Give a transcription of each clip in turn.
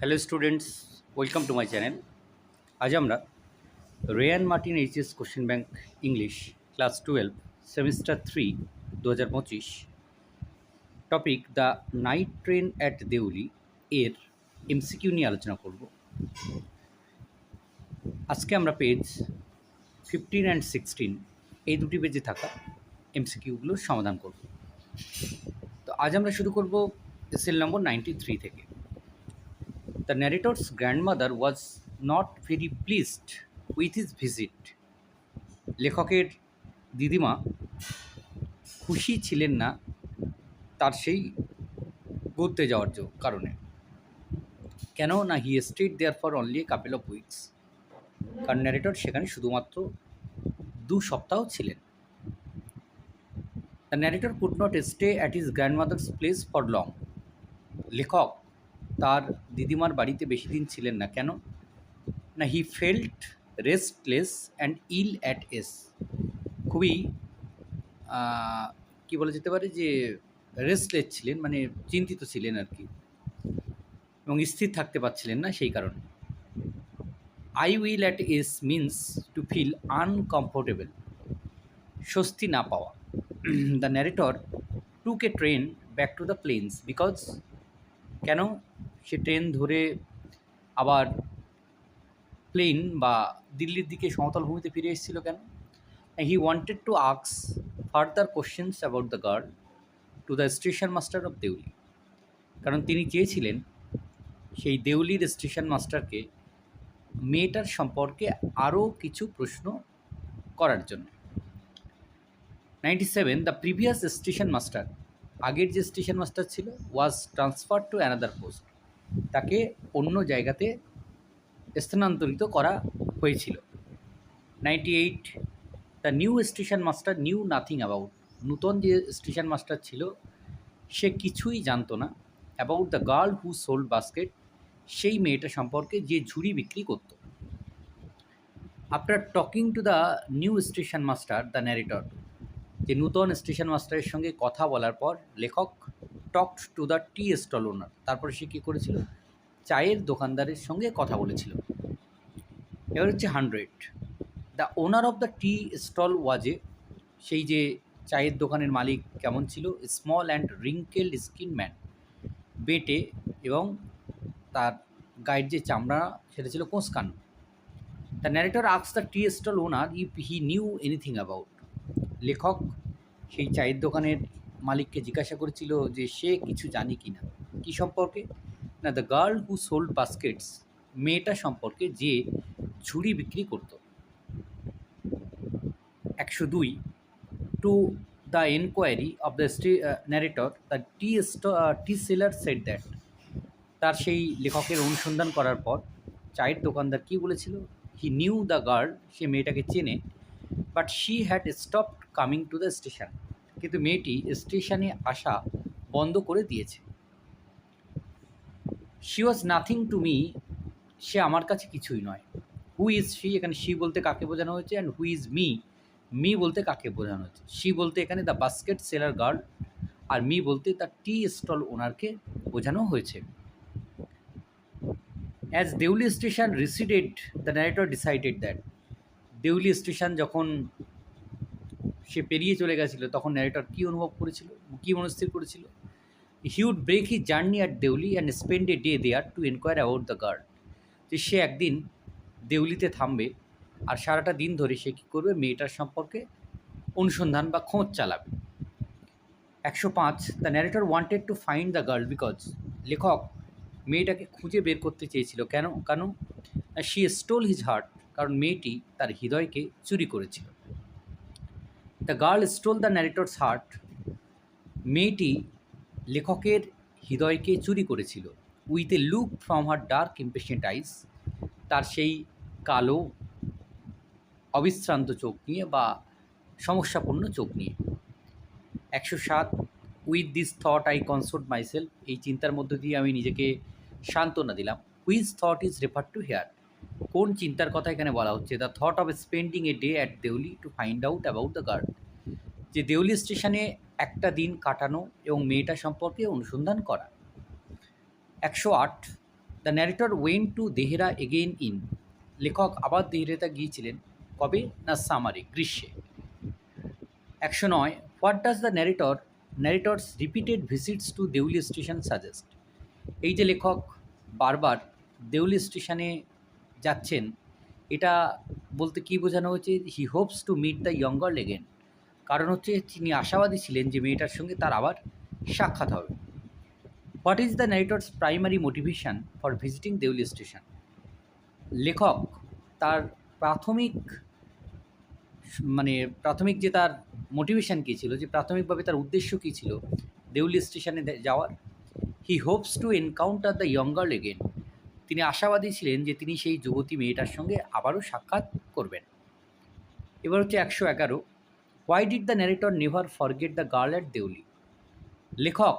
Hello students welcome to my channel আজ আমরা Ray and Martin HS question bank English class twelve semester three দু হাজার পঁচিশ topic the night train at Deoli এর MCQ নিয়ে আলোচনা করব। আজকে আমরা পেজ ফিফটিন অ্যান্ড সিক্সটিন এই দুটি পেজে থাকা এমসিকিউগুলোর সমাধান করব। তো আজ আমরা শুরু করব সেল নম্বর নাইনটি থ্রি থেকে। The narrator's grandmother was not very pleased with his visit. লেখকের দিদিমা খুশি ছিলেন না তার সেই ঘুরতে যাওয়ার কারণে। কেন না he stayed there for only couple of weeks কারণ ন্যারেটর সেখানে শুধুমাত্র দু সপ্তাহ ছিলেন। The narrator could not stay at his grandmother's place for long লেখক তার দিদিমার বাড়িতে বেশি দিন ছিলেন না। কেন? না he felt restless and ill at ease খুবই কি বলা যেতে পারে যে রেস্টলেস ছিলেন মানে চিন্তিত ছিলেন আর কি। এবং স্থির থাকতে পারছিলেন না সেই কারণে। I will at ease means to feel uncomfortable স্বস্তি না পাওয়া। The narrator took a train back to the plains because কেন? সে ট্রেন ধরে আবার প্লেন বা দিল্লির দিকে সমতল ভূমিতে ফিরে এসেছিল কেন? He wanted to আক্স further questions about the girl to the station master of Deoli কারণ তিনি চেয়েছিলেন সেই দেউলির স্টেশন মাস্টারকে মেয়েটার সম্পর্কে আরও কিছু প্রশ্ন করার জন্য। Ninety seven the previous station master আগের যে স্টেশন মাস্টার ছিল was transfer to another post তাকে অন্য জায়গাতে স্থানান্তরিত করা হয়েছিল। Ninety eight the new station master knew nothing about নূতন যে স্টেশন মাস্টার ছিল, সে কিছুই জানতো না about the girl who sold basket সেই মেয়েটা সম্পর্কে যে ঝুড়ি বিক্রি করত। After talking to the new station master the narrator যে নূতন স্টেশন মাস্টারের সঙ্গে কথা বলার পর লেখক talk to the tea stall owner. তারপরে সে কী করেছিল? চায়ের দোকানদারের সঙ্গে কথা বলেছিল। এবার হচ্ছে hundred. The owner of the tea stall ওয়াজে সেই যে চায়ের দোকানের মালিক কেমন ছিল? Small and wrinkle skin man. বেটে এবং তার গায়ের যে চামড়া, সেটা ছিল কোঁসকান the narrator asks the tea stall owner if he knew anything about. লেখক সেই চায়ের দোকানের মালিককে জিজ্ঞাসা করেছিল যে সে কিছু জানে কি না। কী সম্পর্কে? না the girl who sold baskets মেয়েটা সম্পর্কে যে ঝুড়ি বিক্রি করত। একশো দুই। To the enquiry of the stay narrator the tea tea seller said that তার সেই লেখকের অনুসন্ধান করার পর চায়ের দোকানদার কী বলেছিল? হি নিউ দ্য গার্ল সে মেয়েটাকে চেনে but she had stop coming to the station কিন্তু মেয়েটি স্টেশনে আসা বন্ধ করে দিয়েছে। She was nothing to me সে আমার কাছে কিছুই নয়। হু ইজ শি এখানে শি বলতে কাকে বোঝানো হয়েছে? And who is me me বলতে কাকে বোঝানো হয়েছে? শি বলতে এখানে দ্য বাস্কেট সেলার গার্ল আর মি বলতে দ্য টি স্টল ওনারকে বোঝানো হয়েছে। As Deoli station receded the narrator decided that Deoli station যখন সে পেরিয়ে চলে গেছিল, তখন ন্যারেটর কী অনুভব করেছিল, কী মনস্থির করেছিল? He would break he journey at Deoli and spend a day there to enquire about the guard যে সে একদিন দেউলিতে থামবে আর সারাটা দিন ধরে সে কী করবে? মেয়েটার সম্পর্কে অনুসন্ধান বা খোঁজ চালাবে। একশো পাঁচ the narrator wanted to find the girl because লেখক মেয়েটাকে খুঁজে বের করতে চেয়েছিল। কেন? কেন শি স্টোল হিজ হার্ট কারণ মেয়েটি তার হৃদয়কে চুরি করেছিল। The girl stole the narrator's heart মেয়েটি লেখকের হৃদয়কে চুরি করেছিল। With a look from her dark impatient eyes তার সেই কালো, অবিশ্রান্ত চোখ নিয়ে বা সমস্যাপূর্ণ চোখ নিয়ে। একশো সাত with this thought I consort myself এই চিন্তার মধ্য দিয়ে আমি নিজেকে সান্ত্বনা দিলাম। Which thought is refer to here কোন চিন্তার কথা এখানে বলা হচ্ছে? The thought of spending a day at Deoli to find out about the guard যে দেউলি স্টেশনে একটা দিন কাটানো এবং মেয়েটা সম্পর্কে অনুসন্ধান করা। একশো আট the narrator went to Dehra again in লেখক আবার দেহেরাতে গিয়েছিলেন, কবে? না সামারে, গ্রীষ্মে। একশো নয় what does the narrator narrator's repeated visits to Deoli station suggest এই যে লেখক বারবার দেউলি স্টেশনে যাচ্ছেন, এটা বলতে কী বোঝানো হচ্ছে he hopes to meet the young girl again কারণ হচ্ছে তিনি আশাবাদী ছিলেন যে মেয়েটার সঙ্গে তার আবার সাক্ষাৎ হবে। What is the narrator's primary motivation for visiting Deoli station লেখক তার প্রাথমিক মানে প্রাথমিক যে তার মোটিভেশন কী ছিল, যে প্রাথমিকভাবে তার উদ্দেশ্য কী ছিল দেউলি স্টেশনে যাওয়ার he hopes to encounter the young girl again তিনি আশাবাদী ছিলেন যে তিনি সেই যুবতী মেয়েটার সঙ্গে আবারও সাক্ষাৎ করবেন। এবার হচ্ছে একশো এগারো। Why did the narrator never forget the girl at Deoli লেখক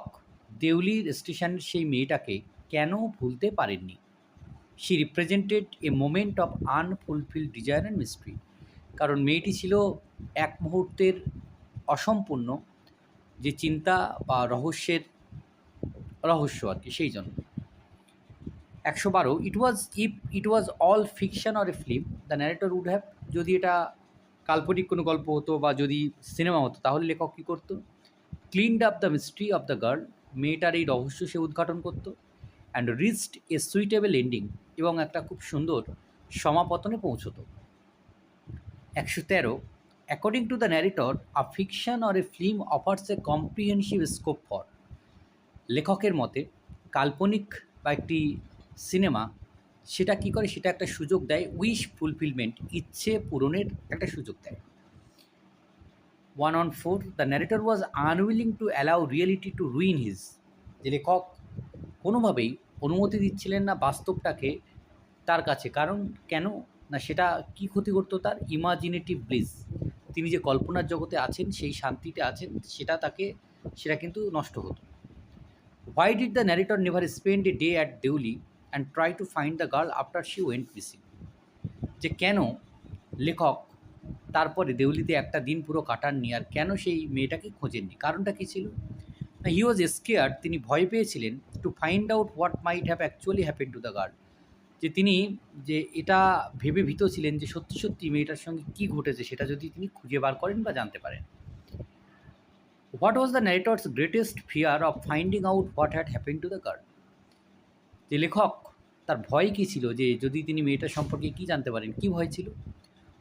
দেউলির স্টেশনের সেই মেয়েটাকে কেন ভুলতে পারেননি? She represented a moment of unfulfill desire and mystery কারণ মেয়েটি ছিল এক মুহূর্তের অসম্পূর্ণ যে চিন্তা বা রহস্যের রহস্য আর কি, সেই জন্য। একশো বারো it was if it was all fiction or a film the narrator would have যদি এটা কাল্পনিক কোনো গল্প হতো বা যদি সিনেমা হতো, তাহলে লেখক কী করতো? Cleaned up the mystery of the girl মেয়েটার এই রহস্য সে উদ্ঘাটন করতো and reached a suitable ending এবং একটা খুব সুন্দর সমাপতনে পৌঁছতো। একশো তেরো according to the narrator a fiction or a film offers a comprehensive scope for লেখকের মতে, কাল্পনিক বা একটি সিনেমা, সেটা কী করে? সেটা একটা সুযোগ দেয়। উইশ ফুলফিলমেন্ট, ইচ্ছে পূরণের একটা সুযোগ দেয়। One one four, the narrator was unwilling to allow reality to ruin his. যে লেখক কোনোভাবেই অনুমতি দিচ্ছিলেন না বাস্তবটাকে তার কাছে। কারণ কেন? না, সেটা কি ক্ষতি করতো তার? ইমাজিনেটিভ ব্লিস তিনি যে কল্পনার জগতে আছেন, সেই শান্তিতে আছেন, সেটা তাকে, সেটা কিন্তু নষ্ট হতো। Why did the narrator never spend a day at Deoli? And try to find the girl after she went missing যে কেন লেখক তারপরে দেউলিতে একটা দিন পুরো কাটাননি আর কেন সেই মেয়েটাকে খোঁজেননি? কারণটা কী ছিল? হি ওয়াজ স্কেয়ার তিনি ভয় পেয়েছিলেন to find out what might have actually happen to the girl যে তিনি যে এটা ভেবে ভীত ছিলেন যে সত্যি সত্যি মেয়েটার সঙ্গে কী ঘটেছে সেটা যদি তিনি খুঁজে বার করেন বা জানতে পারেন। What was the narrator's greatest fear of finding out what had happen to the girl যে লেখক, তার ভয় কী ছিল? যে যদি তিনি মেয়েটার সম্পর্কে কী জানতে পারেন, কী ভয় ছিল?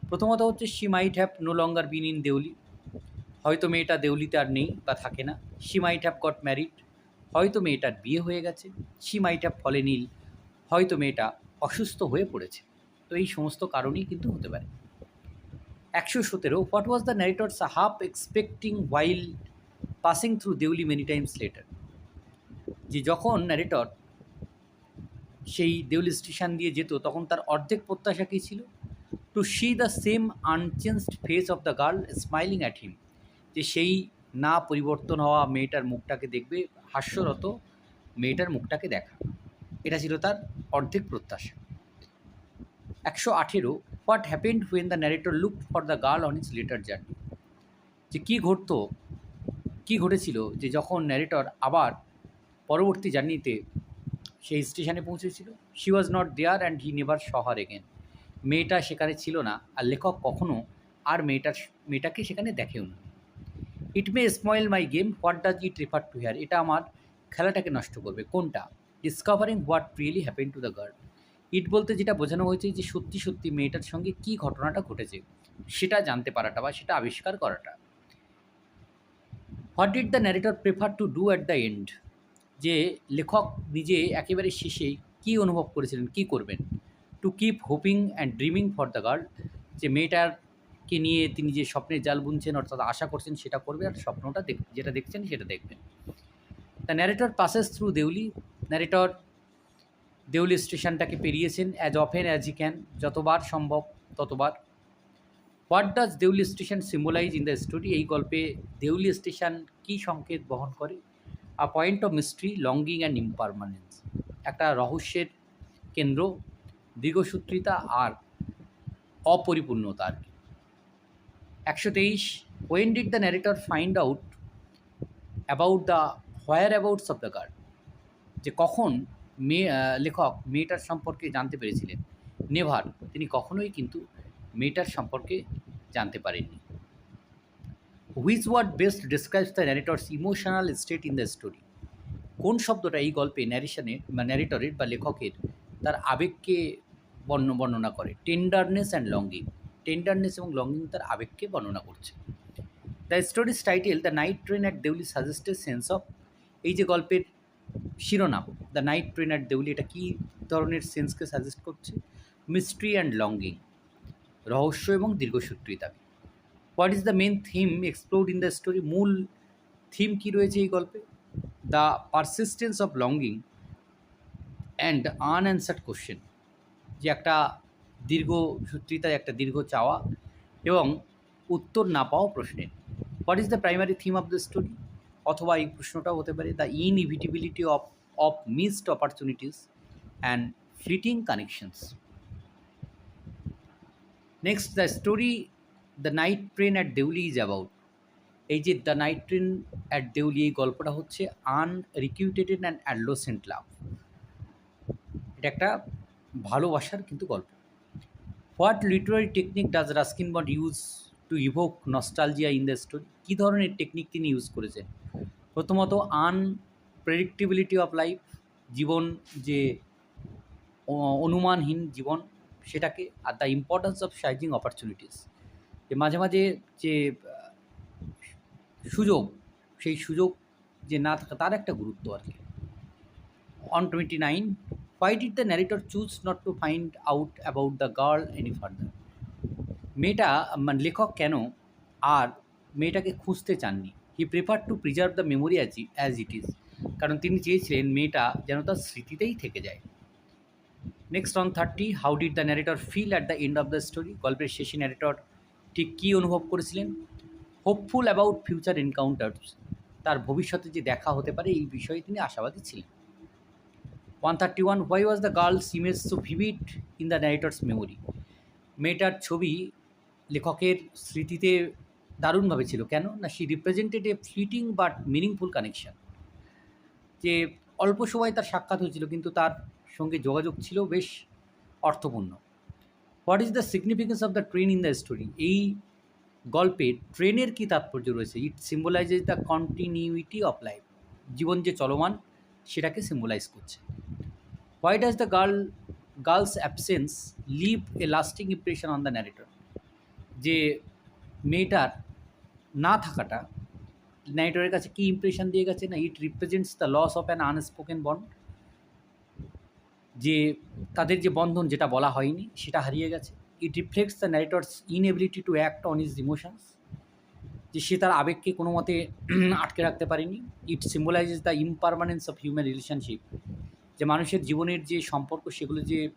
প্রথমত হচ্ছে she might have no longer been in Deoli হয়তো মেয়েটা দেউলিতে আর নেই বা থাকে না। She might have got married হয়তো মেয়েটার বিয়ে হয়ে গেছে। শি মাইট হ্যাভ ফলে নীল হয়তো মেয়েটা অসুস্থ হয়ে পড়েছে। তো এই সমস্ত কারণেই কিন্তু হতে পারে। একশো সতেরো what was the narrator's half expecting while passing through Deoli many times later যে যখন ন্যারেটর সেই দেউলি স্টেশন দিয়ে যেত, তখন তার অর্ধেক প্রত্যাশা কী ছিল? To see the same unchanged face of the girl smiling at him যে সেই না পরিবর্তন হওয়া মেয়েটার মুখটাকে দেখবে, হাস্যরত মেয়েটার মুখটাকে দেখা। এটা ছিল তার অর্ধেক প্রত্যাশা। একশো আঠেরো what happened when the narrator look for the girl on his later journey যে কী ঘটতো, কী ঘটেছিল, যে যখন ন্যারেটর আবার পরবর্তী জার্নিতে সেই স্টেশনে পৌঁছেছিল। She was not there and he never saw her again মেয়েটা সেখানে ছিল না আর লেখক কখনো আর মেয়েটার মেয়েটাকে সেখানে দেখেও না। It may spoil my game what does it refer to here এটা আমার খেলাটাকে নষ্ট করবে। কোনটা? Discovering what really happen to the girl it বলতে যেটা বোঝানো হয়েছে যে সত্যি সত্যি মেয়েটার সঙ্গে কী ঘটনাটা ঘটেছে, সেটা জানতে পারাটা বা সেটা আবিষ্কার করাটা। What did the narrator prefer to do at the end যে লেখক নিজে একেবারে শেষে কী অনুভব করেছিলেন, কী করবেন? To keep hoping and dreaming for the girl যে মেয়েটারকে নিয়ে তিনি যে স্বপ্নের জাল বুনছেন অর্থাৎ আশা করছেন সেটা করবে আর স্বপ্নটা দেখ, যেটা দেখছেন সেটা দেখবেন। The narrator passes through Deoli. Narrator Deoli স্টেশনটাকে পেরিয়েছেন as often as he can যতবার সম্ভব ততবার। What does Deoli station symbolize in the story এই গল্পে দেউলি স্টেশন কী সংকেত বহন করে? A point of mystery longing and impermanence একটা রহস্যের কেন্দ্র, দীর্ঘসূত্রিতা আর অপরিপূর্ণতা আর কি। একশো তেইশ when did the narrator find out about the whereabouts of the girl যে কখন মেয়ে লেখক মেয়েটার সম্পর্কে জানতে পেরেছিলেন? নেভার, তিনি কখনোই কিন্তু মেয়েটার সম্পর্কে জানতে পারেননি। Which word best describes the narrator's emotional state in the story কোন শব্দটা এই গল্পে ন্যারেশনে বা ন্যারেটরের বা লেখকের তার আবেগকে বর্ণ, বর্ণনা করে? টেন্ডারনেস অ্যান্ড লঙ্গিং টেন্ডারনেস এবং লঙ্গিং তার আবেগকে বর্ণনা করছে। The story's title the night train at Deoli suggested sense of এই যে গল্পের শিরোনাম the night train at Deoli এটা কী ধরনের সেন্সকে সাজেস্ট করছে? মিস্ট্রি অ্যান্ড লঙ্গিং রহস্য এবং দীর্ঘসূত্রিতাকে what is the main theme explore in the story মূল থিম কী রয়েছে এই গল্পে? The persistence of longing and unanswered question যে একটা দীর্ঘ সূত্রিতায় একটা দীর্ঘ চাওয়া এবং উত্তর না পাওয়া প্রশ্নের what is the primary theme of the story অথবা এই প্রশ্নটাও হতে পারে the inevitability of of missed opportunities and fleeting connections next the story the night train at Deoli is about এই যে the night train at Deoli এই গল্পটা হচ্ছে আনরিকিউটেড অ্যান্ড অ্যাডলোসেন্ট লাভ এটা একটা ভালোবাসার কিন্তু গল্প। What literary technique does Ruskin Bond use to evoke nostalgia in the story কী ধরনের টেকনিক তিনি ইউজ করেছেন? প্রথমত আন আনপ্রেডিক্টেবিলিটি অফ লাইফ জীবন যে, অনুমানহীন জীবন, সেটাকে, আর the importance of seizing opportunities যে মাঝে মাঝে যে, সুযোগ, সেই সুযোগ যে না থাকা তার একটা গুরুত্ব আর কি। One twenty nine why did the narrator choose not to find out about the girl any further মেয়েটা মানে লেখক কেন আর মেয়েটাকে খুঁজতে চাননি? He prefer to preserve the memory as as it is কারণ তিনি চেয়েছিলেন মেয়েটা যেন তার স্মৃতিতেই থেকে যায়। Next one thirty how did the narrator feel at the end of the story গল্পের শেষে ন্যারেটর ঠিক কী অনুভব করেছিলেন? হোপফুল অ্যাবাউট ফিউচার এনকাউন্টার্স তার ভবিষ্যতে যে দেখা হতে পারে এই বিষয়ে তিনি আশাবাদী ছিলেন। One thirty one why was the girl's image so vivid in the narrator's memory মেয়েটার ছবি লেখকের স্মৃতিতে দারুণভাবে ছিল। কেন? না she represented a fleeting but meaningful connection যে অল্প সময় তার সাক্ষাৎ হয়েছিল, কিন্তু তার সঙ্গে যোগাযোগ ছিল বেশ অর্থপূর্ণ। What is the significance of the train in the story এই গল্পে ট্রেনের কী তাৎপর্য রয়েছে? It symbolizes the continuity of life জীবন যে চলমান, সেটাকে সিম্বলাইজ করছে। Why does the girl girl's absence leave a lasting impression on the narrator যে মেয়েটার না থাকাটা ন্যারেটরের কাছে কী ইমপ্রেশন দিয়ে গেছে না? It represents the loss of an unspoken bond যে তাদের যে বন্ধন যেটা বলা হয়নি, সেটা হারিয়ে গেছে। It reflects the narrator's inability to act on his emotions যে সে তার আবেগকে কোনো মতে আটকে রাখতে পারেনি। It symbolizes the impermanence of human relationship যে মানুষের জীবনের যে সম্পর্ক, সেগুলো যে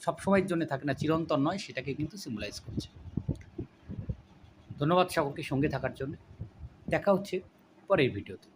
সবসময়ের জন্য থাকে না, চিরন্তন নয়, সেটাকে কিন্তু সিম্বলাইজ করছে। ধন্যবাদ সকলকে সঙ্গে থাকার জন্য। দেখা হচ্ছে পরের ভিডিওতে।